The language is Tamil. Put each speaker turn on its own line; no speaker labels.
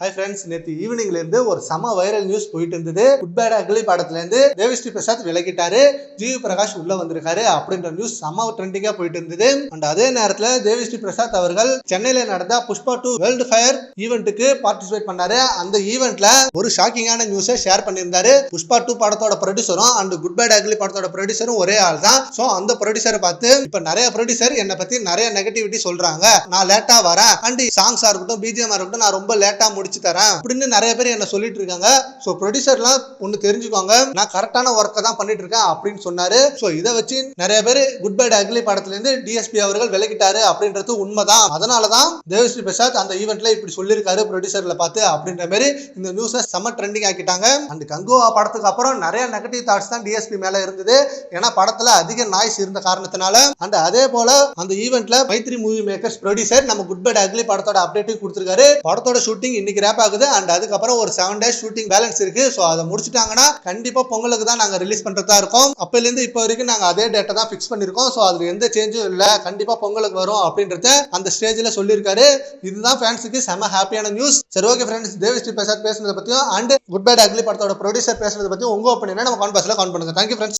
ஹாய் ஃப்ரெண்ட்ஸ் நேற்று ஈவினிங்ல இருந்து ஒரு சம வைரல் நியூஸ் போயிட்டு இருந்தது. குட் பேட் அக்லி படத்துல இருந்து தேவிஸ்ரீ பிரசாத் விலகிட்டாரு ஜிவி பிரகாஷ் உள்ள வந்திருக்காரு அப்படின்ற நியூஸ் செம ட்ரெண்டிங்கா போயிட்டு இருந்தது. அண்ட் அதே நேரத்துல தேவிஸ்ரீ பிரசாத் அவர்கள் சென்னையில நடந்த புஷ்பா டூ வேர்ல்டு ஃபயர் ஈவெண்ட்டுக்கு பார்ட்டிசிபேட் பண்ணாரு. அந்த ஈவெண்ட்ல ஒரு ஷாக்கிங்கான நியூஸை ஷேர் பண்ணியிருந்தாரு. புஷ்பா டூ படத்தோட ப்ரொடியூசரும் அண்ட் குட் பேட் அக்லி படத்தோட ப்ரொடியூசரும் ஒரே ஆள் தான். ஸோ அந்த ப்ரொடியூசரை பார்த்து இப்ப நிறைய ப்ரொடியூசர் என்னை பத்தி நிறைய நெகட்டிவிட்டி சொல்றாங்க. நான் லேட்டா வரேன். அண்ட் சாங்ஸா இருக்கட்டும் பிஜிஎம் இருக்கட்டும் நான் ரொம்ப லேட்டா முடிச்சு தரேன் அப்படின்னு நிறைய பேர் என்ன சொல்லிட்டு இருக்காங்க. ஸோ ப்ரொடியூசர்லாம் ஒன்று தெரிஞ்சுக்கோங்க. நான் கரெக்டான ஒர்க்கை தான் பண்ணிட்டு இருக்கேன் அப்படின்னு சொன்னாரு. ஸோ இதை வச்சு நிறைய பேர் குட் பை அக்லி படத்துலேருந்து டிஎஸ்பி அவர்கள் விலகிட்டாரு அப்படின்றது உண்மைதான். அதனால தான் தேவஸ்ரீ பிரசாத் அந்த ஈவெண்ட்ல இப்படி சொல்லியிருக்காரு ப்ரொடியூசர்ல பார்த்து அப்படின்ற மாதிரி இந்த நியூஸை செம்ம ட்ரெண்டிங் ஆக்கிட்டாங்க. அண்ட் கங்குவா படத்துக்கு அப்புறம் நிறைய நெகட்டிவ் தாட்ஸ் தான் டிஎஸ்பி மேல இருந்தது. ஏன்னா படத்துல அதிக நாய்ஸ் இருந்த காரணத்தினால. அண்ட் அதே போல அந்த ஈவெண்ட்ல மைத்ரி மூவி மேக்கர்ஸ் ப்ரொடியூசர் நம்ம குட் பை அக்லி படத்தோட அப்டேட்டும் கொடுத்திருக்காரு. படத்தோட ஷூட்டிங் இன்னைக்கு ரேப் ஆகுது அண்ட் அதுக்கப்புறம் ஒரு செவன் டேஸ் ஷூட்டிங் பேலன்ஸ் இருக்கு. ஸோ அதை முடிச்சிட்டாங்கன்னா கண்டிப்பா பொங்கலுக்கு தான் நாங்க ரிலீஸ் பண்றதா இருக்கோம். அப்பையிலேருந்து இப்போ வரைக்கும் நாங்க அதே டேட்டை தான் ஃபிக்ஸ் பண்ணிருக்கோம். ஸோ அதுல எந்த சேஞ்சும் இல்லை. கண்டிப்பா பொங்கலுக்கு வரும் அப்படின்றத அந்த ஸ்டேஜ்ல சொல்லியிருக்காரு. இதுதான் ஃபேன்ஸுக்கு செம ஹாப்பியான நியூஸ் சரி ஓகே ஃப்ரெண்ட்ஸ் தேவிஸ்ரீ பிரசாத் பேசுனதை பத்தியும் அண்ட் குட் பை அக்லி படத்தோட ப்ரொடியூசர் பேசுனதை பத்தியும் உங்க ஒப்பீனியனை நம்ம கான்பாஸ்ல கான் பண்ணுங்க. Thank you friends